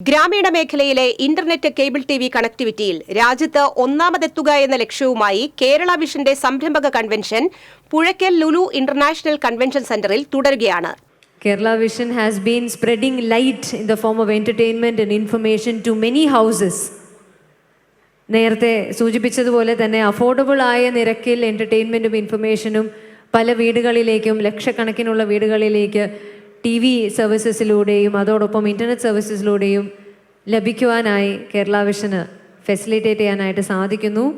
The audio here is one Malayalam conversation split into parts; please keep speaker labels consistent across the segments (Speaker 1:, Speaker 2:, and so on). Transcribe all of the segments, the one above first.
Speaker 1: ഗ്രാമീണ മേഖലയിലെ ഇന്റർനെറ്റ് കേബിൾ ടി വി കണക്ടിവിറ്റിയിൽ രാജ്യത്ത് ഒന്നാമതെത്തുക എന്ന ലക്ഷ്യവുമായി കേരള വിഷന്റെ സംരംഭക convention Puzhakkal Lulu international convention സെന്ററിൽ തുടരുകയാണ്
Speaker 2: Kerala vision has been spreading light in the form of entertainment and information to many houses. നേരത്തെ സൂചിപ്പിച്ചതുപോലെ തന്നെ അഫോർഡബിൾ ആയ നിരക്കിൽ എന്റർടൈൻമെന്റും ഇൻഫർമേഷനും പല വീടുകളിലേക്കും ലക്ഷക്കണക്കിനുള്ള വീടുകളിലേക്ക് ടി വി സർവീസസിലൂടെയും അതോടൊപ്പം ഇൻ്റർനെറ്റ് സർവീസസിലൂടെയും ലഭിക്കുവാനായി കേരള വിഷന് ഫെസിലിറ്റേറ്റ് ചെയ്യാനായിട്ട് സാധിക്കുന്നു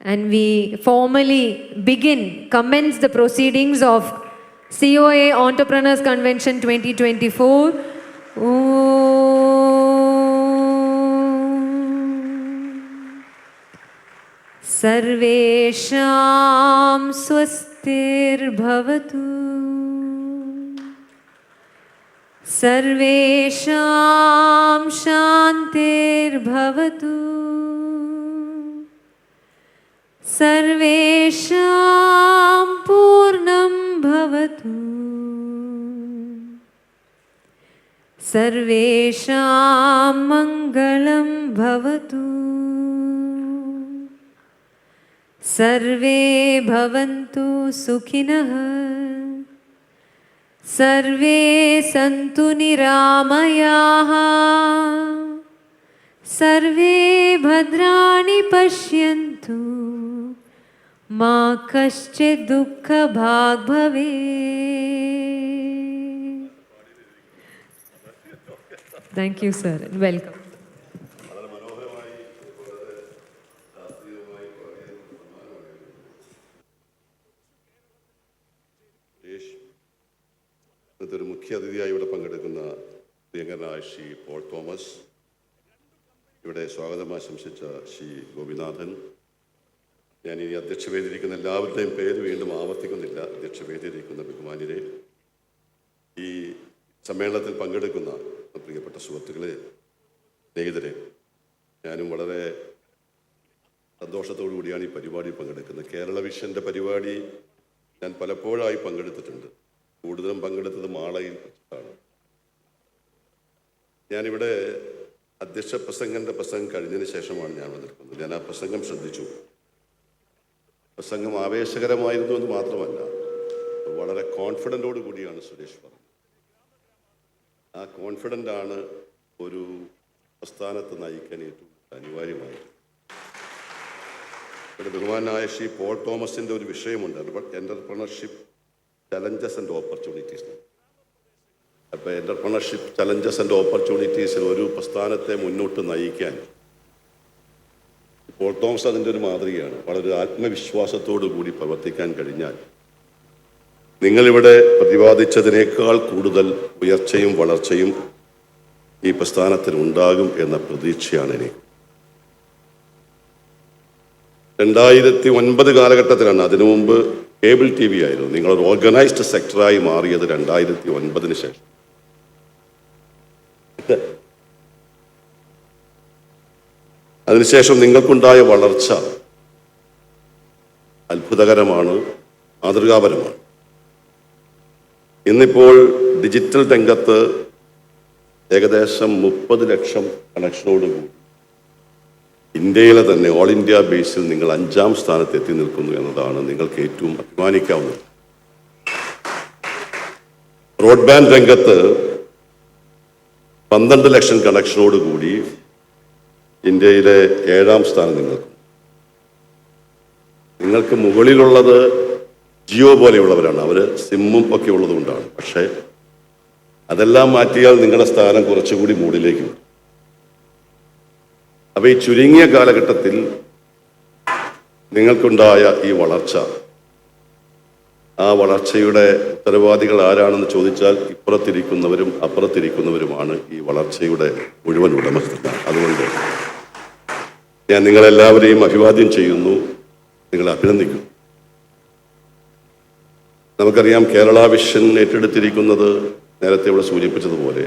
Speaker 2: and we formally begin, commence the proceedings of COA Entrepreneurs Convention 2024. Om. सर्वेषां स्वस्तिर्भवतु सर्वेषां शान्तिर्भवतु। सर्वेषां पूर्णं भवतु। सर्वेषां मङ्गलं भवतु। सर्वे भवन्तु सुखिनः। सर्वे सन्तु निरामयाः। सर्वे भद्राणि पश्यन्तु। मा कश्चित् दुःखभाग् भवेत्। थैंक यू सर and
Speaker 3: മുഖ്യ അതിഥിയായി ഇവിടെ പങ്കെടുക്കുന്ന പ്രിയങ്കരനായ ശ്രീ പോൾ തോമസ് ഇവിടെ സ്വാഗതം ആശംസിച്ച ശ്രീ ഗോപിനാഥൻ. ഞാൻ ഇനി അധ്യക്ഷവേദിയിരിക്കുന്ന എല്ലാവരുടെയും പേര് വീണ്ടും ആവർത്തിക്കുന്നില്ല അധ്യക്ഷവേദിയിരിക്കുന്ന ബഹുമാനിരെ ഈ സമ്മേളനത്തിൽ പങ്കെടുക്കുന്ന പ്രിയപ്പെട്ട സുഹൃത്തുക്കളെ സ്നേഹിതരെ ഞാനും വളരെ സന്തോഷത്തോടു കൂടിയാണ് ഈ പരിപാടി പങ്കെടുക്കുന്നത്. കേരള വിഷന്റെ പരിപാടി ഞാൻ പലപ്പോഴായി പങ്കെടുത്തിട്ടുണ്ട്. കൂടുതലും പങ്കെടുത്തത് മാളയിൽ വെച്ചിട്ടാണ് ഞാനിവിടെ അധ്യക്ഷ പ്രസംഗന്റെ പ്രസംഗം കഴിഞ്ഞതിന് ശേഷമാണ് ഞാൻ വന്നിരിക്കുന്നത്. ഞാൻ ആ പ്രസംഗം ശ്രദ്ധിച്ചു. പ്രസംഗം ആവേശകരമായിരുന്നു എന്ന് മാത്രമല്ല വളരെ കോൺഫിഡന്റോട് കൂടിയാണ് സുരേഷ് പറഞ്ഞത് ആ കോൺഫിഡന്റ് ആണ് ഒരു പ്രസ്ഥാനത്ത് നയിക്കാൻ ഏറ്റവും അനിവാര്യമായത്. ഇവിടെ ബഹുമാനായ ശ്രീ പോൾ തോമസിന്റെ ഒരു വിഷയമുണ്ട്. എന്റർപ്രണർഷിപ്പ് ചലഞ്ചസ് ആൻഡ് ഓപ്പർച്യൂണിറ്റീസ് അപ്പോൾ എന്റർപ്രണർഷിപ്പ് ചലഞ്ചസ് ആൻഡ് ഓപ്പർച്യൂണിറ്റീസിൽ ഒരു പ്രസ്ഥാനത്തെ മുന്നോട്ട് നയിക്കാൻ പോൾ തോമസ് അതിന്റെ ഒരു മാതൃകയാണ്. വളരെ ആത്മവിശ്വാസത്തോടു കൂടി പ്രവർത്തിക്കാൻ കഴിഞ്ഞാൽ നിങ്ങളിവിടെ പ്രതിപാദിച്ചതിനേക്കാൾ കൂടുതൽ ഉയർച്ചയും വളർച്ചയും ഈ പ്രസ്ഥാനത്തിനുണ്ടാകും എന്ന പ്രതീക്ഷയാണ് എനിക്ക് രണ്ടായിരത്തി ഒൻപത് കാലഘട്ടത്തിലാണ് അതിനു മുമ്പ് കേബിൾ ടി വി ആയിരുന്നു. നിങ്ങളൊരു ഓർഗനൈസ്ഡ് സെക്ടറായി മാറിയത് രണ്ടായിരത്തി ഒൻപതിന് ശേഷം. അതിനുശേഷം നിങ്ങൾക്കുണ്ടായ വളർച്ച അത്ഭുതകരമാണ് മാതൃകാപരമാണ്. ഇന്നിപ്പോൾ ഡിജിറ്റൽ രംഗത്ത് ഏകദേശം മുപ്പത് ലക്ഷം കണക്ഷനോടുകൂടി ഇന്ത്യയിലെ തന്നെ ഓൾ ഇന്ത്യ ബേസിൽ നിങ്ങൾ അഞ്ചാം സ്ഥാനത്ത് എത്തി നിൽക്കുന്നു എന്നതാണ് നിങ്ങൾക്ക് ഏറ്റവും അഭിമാനിക്കാവുന്നത് ബ്രോഡ്ബാൻഡ് രംഗത്ത് പന്ത്രണ്ട് ലക്ഷം കണക്ഷനോടുകൂടി ഇന്ത്യയിലെ ഏഴാം സ്ഥാനം നിങ്ങൾക്ക്. നിങ്ങൾക്ക് മുകളിലുള്ളത് ജിയോ പോലെയുള്ളവരാണ്. അവർ സിമ്മും ഒക്കെ ഉള്ളതുകൊണ്ടാണ്. പക്ഷേ അതെല്ലാം മാറ്റിയാൽ നിങ്ങളുടെ സ്ഥാനം കുറച്ചുകൂടി മുകളിലേക്ക് വരും. അപ്പോൾ ഈ ചുരുങ്ങിയ കാലഘട്ടത്തിൽ നിങ്ങൾക്കുണ്ടായ ഈ വളർച്ച ആ വളർച്ചയുടെ ഉത്തരവാദികൾ ആരാണെന്ന് ചോദിച്ചാൽ ഇപ്പുറത്തിരിക്കുന്നവരും അപ്പുറത്തിരിക്കുന്നവരുമാണ് ഈ വളർച്ചയുടെ മുഴുവൻ ഉടമസ്ഥത അതുകൊണ്ട് ഞാൻ നിങ്ങളെല്ലാവരെയും അഭിവാദ്യം ചെയ്യുന്നു നിങ്ങളെ അഭിനന്ദിക്കുന്നു. നമുക്കറിയാം കേരള വിഷൻ ഏറ്റെടുത്തിരിക്കുന്നത് നേരത്തെ ഇവിടെ സൂചിപ്പിച്ചതുപോലെ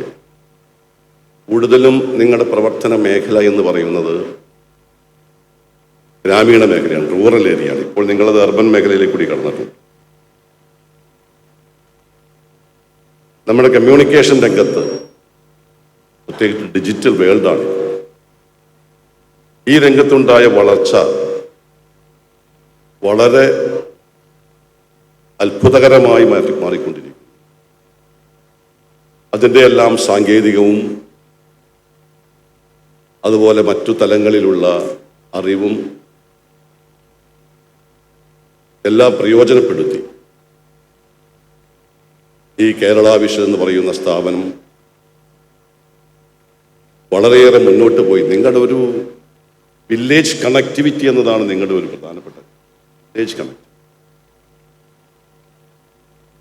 Speaker 3: കൂടുതലും നിങ്ങളുടെ പ്രവർത്തന മേഖല എന്ന് പറയുന്നത് ഗ്രാമീണ മേഖലയാണ് റൂറൽ ഏരിയയാണ് ഇപ്പോൾ നിങ്ങളത് അർബൻ മേഖലയിലേക്ക് കൂടി കടന്നിട്ടുണ്ട് നമ്മുടെ കമ്മ്യൂണിക്കേഷൻ രംഗത്ത് പ്രത്യേകിച്ച് ഡിജിറ്റൽ വേൾഡാണ് ഈ രംഗത്തുണ്ടായ വളർച്ച വളരെ അത്ഭുതകരമായി മാറ്റി മാറിക്കൊണ്ടിരിക്കും അതിന്റെ എല്ലാം സാങ്കേതികവും അതുപോലെ മറ്റു തലങ്ങളിലുള്ള അറിവും എല്ലാം പ്രയോജനപ്പെടുത്തി. ഈ കേരള വിഷൻ എന്ന് പറയുന്ന സ്ഥാപനം വളരെയേറെ മുന്നോട്ട് പോയി. നിങ്ങളുടെ ഒരു വില്ലേജ് കണക്ടിവിറ്റി എന്നതാണ് നിങ്ങളുടെ ഒരു പ്രധാനപ്പെട്ട വില്ലേജ് കണക്ട്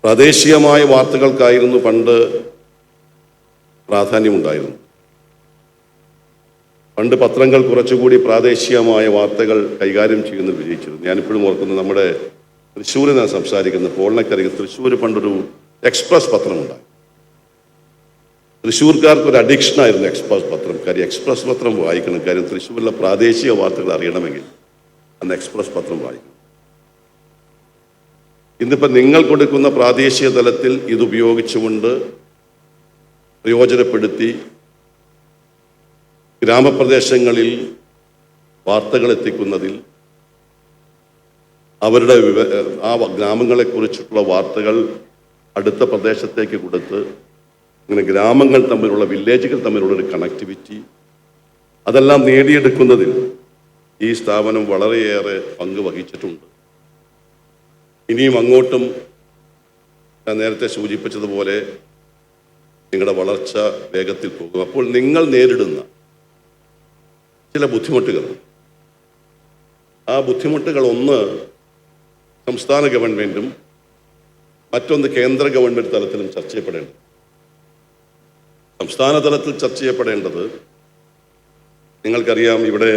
Speaker 3: പ്രാദേശികമായ വാർത്തകൾക്കായിരുന്നു പണ്ട് പ്രാധാന്യമുണ്ടായിരുന്നു പണ്ട് പത്രങ്ങൾ കുറച്ചുകൂടി പ്രാദേശികമായ വാർത്തകൾ കൈകാര്യം ചെയ്യുന്നത് വിജയിച്ചിരുന്നു. ഞാനിപ്പോഴും ഓർക്കുന്നത് നമ്മുടെ തൃശ്ശൂരിൽ നിന്ന് സംസാരിക്കുന്നത് പോളിനക്കറിയിൽ തൃശ്ശൂർ പണ്ടൊരു എക്സ്പ്രസ് പത്രമുണ്ടായി. തൃശ്ശൂർക്കാർക്ക് ഒരു അഡിക്ഷൻ ആയിരുന്നു എക്സ്പ്രസ് പത്രം. കാര്യം എക്സ്പ്രസ് പത്രം വായിക്കണം. കാര്യം തൃശ്ശൂരിലെ പ്രാദേശിക വാർത്തകൾ അറിയണമെങ്കിൽ അന്ന് എക്സ്പ്രസ് പത്രം വായിക്കണം. ഇന്നിപ്പോൾ നിങ്ങൾ കൊടുക്കുന്ന പ്രാദേശിക തലത്തിൽ ഇത് ഉപയോഗിച്ചുകൊണ്ട് പ്രയോജനപ്പെടുത്തി ഗ്രാമപ്രദേശങ്ങളിൽ വാർത്തകൾ എത്തിക്കുന്നതിൽ അവരുടെ വിവ ആ ഗ്രാമങ്ങളെക്കുറിച്ചുള്ള വാർത്തകൾ അടുത്ത പ്രദേശത്തേക്ക് കൊടുത്ത് ഇങ്ങനെ ഗ്രാമങ്ങൾ തമ്മിലുള്ള വില്ലേജുകൾ തമ്മിലുള്ള ഒരു കണക്ടിവിറ്റി അതെല്ലാം നേടിയെടുക്കുന്നതിൽ ഈ സ്ഥാപനം വളരെയേറെ പങ്ക് വഹിച്ചിട്ടുണ്ട്. ഇനിയും അങ്ങോട്ടും ഞാൻ നേരത്തെ സൂചിപ്പിച്ചതുപോലെ നിങ്ങളുടെ വളർച്ച വേഗത്തിൽ പോകും. അപ്പോൾ നിങ്ങൾ നേരിടുന്ന ചില ബുദ്ധിമുട്ടുകൾ. ആ ബുദ്ധിമുട്ടുകൾ ഒന്ന് സംസ്ഥാന ഗവൺമെന്റും മറ്റൊന്ന് കേന്ദ്ര ഗവൺമെന്റ് തലത്തിലും ചർച്ച ചെയ്യപ്പെടേണ്ടത്. സംസ്ഥാന തലത്തിൽ ചർച്ച ചെയ്യപ്പെടേണ്ടത് നിങ്ങൾക്കറിയാം ഇവിടെ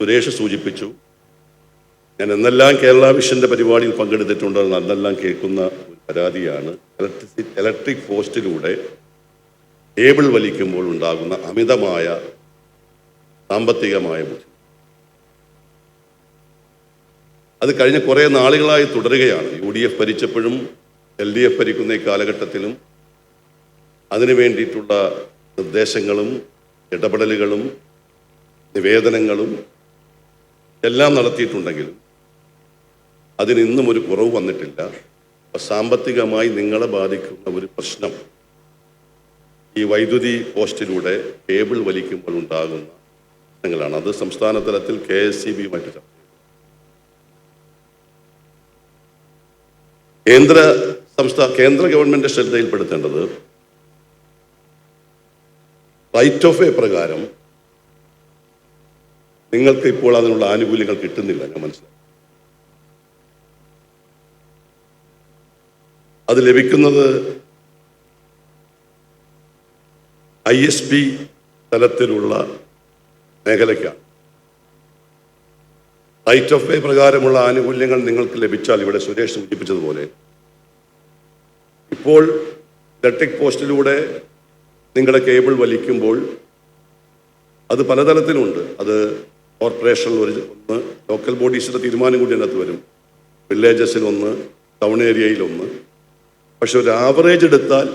Speaker 3: സുരേഷ് സൂചിപ്പിച്ചു ഞാൻ എന്നെല്ലാം കേരള മിഷന്റെ പരിപാടിയിൽ പങ്കെടുത്തിട്ടുണ്ട് അന്നെല്ലാം കേൾക്കുന്ന ഒരു പരാതിയാണ്. ഇലക്ട്രിസി ഇലക്ട്രിക് പോസ്റ്റിലൂടെ കേബിൾ വലിക്കുമ്പോൾ ഉണ്ടാകുന്ന അമിതമായ സാമ്പത്തികമായ ബുദ്ധിമുട്ട് അത് കഴിഞ്ഞ കുറേ നാളുകളായി തുടരുകയാണ്. യു ഡി എഫ് ഭരിച്ചപ്പോഴും എൽ ഡി എഫ് ഭരിക്കുന്ന ഈ കാലഘട്ടത്തിലും അതിനു വേണ്ടിയിട്ടുള്ള നിർദ്ദേശങ്ങളും ഇടപെടലുകളും നിവേദനങ്ങളും എല്ലാം നടത്തിയിട്ടുണ്ടെങ്കിലും അതിന് ഇന്നും ഒരു കുറവ് വന്നിട്ടില്ല. സാമ്പത്തികമായി നിങ്ങളെ ബാധിക്കുന്ന ഒരു പ്രശ്നം ഈ വൈദ്യുതി പോസ്റ്റിലൂടെ കേബിൾ വലിക്കുമ്പോൾ ഉണ്ടാകുന്ന പ്രശ്നങ്ങളാണ് അത് സംസ്ഥാന തലത്തിൽ കെ എസ് സി ബിയുമായിട്ട് ചർച്ച കേന്ദ്ര സംസ്ഥാന കേന്ദ്ര ഗവൺമെന്റ് ശ്രദ്ധയിൽപ്പെടുത്തേണ്ടത് റൈറ്റ് ഓഫ് വേ പ്രകാരം നിങ്ങൾക്ക് ഇപ്പോൾ അതിനുള്ള ആനുകൂല്യങ്ങൾ കിട്ടുന്നില്ല ഞാൻ മനസ്സിലാക്കി. അത് ലഭിക്കുന്നത് ഐ എസ് പി തലത്തിലുള്ള മേഖലയ്ക്കാണ് റൈറ്റ് ഓഫ് വേ പ്രകാരമുള്ള ആനുകൂല്യങ്ങൾ നിങ്ങൾക്ക് ലഭിച്ചാൽ ഇവിടെ സുരേഷ് സൂചിപ്പിച്ചതുപോലെ ഇപ്പോൾ ഇലക്ട്രിക് പോസ്റ്റിലൂടെ നിങ്ങളുടെ കേബിൾ വലിക്കുമ്പോൾ അത് പലതരത്തിലുണ്ട്. അത് കോർപ്പറേഷനിൽ ഒരു ഒന്ന് ലോക്കൽ ബോഡീസിന്റെ തീരുമാനം കൂടി അതിനകത്ത് വരും. വില്ലേജസിൽ ഒന്ന് ടൗൺ ഏരിയയിൽ ഒന്ന്. പക്ഷെ ഒരു ആവറേജ് എടുത്താൽ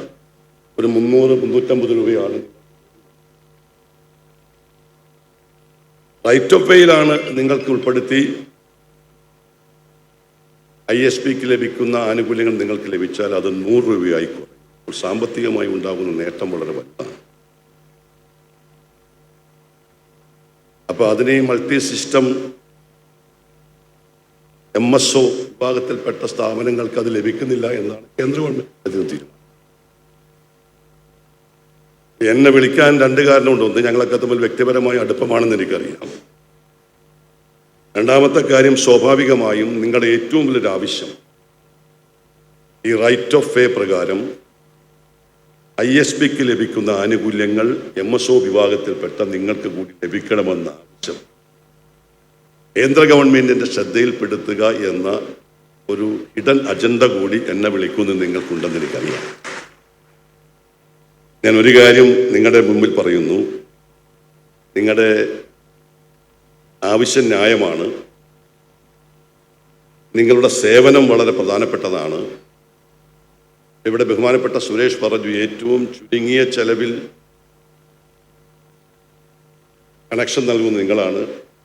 Speaker 3: ഒരു മുന്നൂറ് മുന്നൂറ്റമ്പത് രൂപയാണ് റൈറ്റ് ഓഫ് വേയിലാണ് നിങ്ങൾക്ക് ഉൾപ്പെടുത്തി ഐ എസ് പിക്ക് ലഭിക്കുന്ന ആനുകൂല്യങ്ങൾ നിങ്ങൾക്ക് ലഭിച്ചാൽ അത് നൂറ് രൂപയായി കുറയും. സാമ്പത്തികമായി ഉണ്ടാകുന്ന നേട്ടം വളരെ വലുതാണ്. അപ്പോൾ അതിനെ multi system M S O വിഭാഗത്തിൽപ്പെട്ട സ്ഥാപനങ്ങൾക്ക് അത് ലഭിക്കുന്നില്ല എന്നാണ് കേന്ദ്ര ഗവൺമെന്റ് തീരുമാനം. എന്നെ വിളിക്കാൻ രണ്ട് കാരണമുണ്ട്. ഒന്ന് ഞങ്ങളൊക്കെ തമ്മിൽ വ്യക്തിപരമായ അടുപ്പമാണെന്ന് എനിക്കറിയാം. രണ്ടാമത്തെ കാര്യം സ്വാഭാവികമായും നിങ്ങളുടെ ഏറ്റവും വലിയൊരു ആവശ്യം ഈ റൈറ്റ് ഓഫ് വേ പ്രകാരം ഐ എസ് പിക്ക് ലഭിക്കുന്ന ആനുകൂല്യങ്ങൾ എം എസ് ഒ വിഭാഗത്തിൽപ്പെട്ട നിങ്ങൾക്ക് കൂടി ലഭിക്കണമെന്ന ആവശ്യം. കേന്ദ്ര ഗവൺമെന്റിന്റെ ശ്രദ്ധയിൽപ്പെടുത്തുക എന്ന ഒരു ഹിഡൻ അജണ്ട കൂടി എന്നെ വിളിക്കുന്നു നിങ്ങൾക്കുണ്ടെന്ന് എനിക്കറിയാം. ഞാൻ ഒരു കാര്യം നിങ്ങളുടെ മുമ്പിൽ പറയുന്നു. നിങ്ങളുടെ ആവശ്യം ന്യായമാണ്. നിങ്ങളുടെ സേവനം വളരെ പ്രധാനപ്പെട്ടതാണ്. ഇവിടെ ബഹുമാനപ്പെട്ട സുരേഷ് പറഞ്ഞു ഏറ്റവും ചുരുങ്ങിയ ചെലവിൽ കണക്ഷൻ നൽകുന്ന നിങ്ങളാണ്.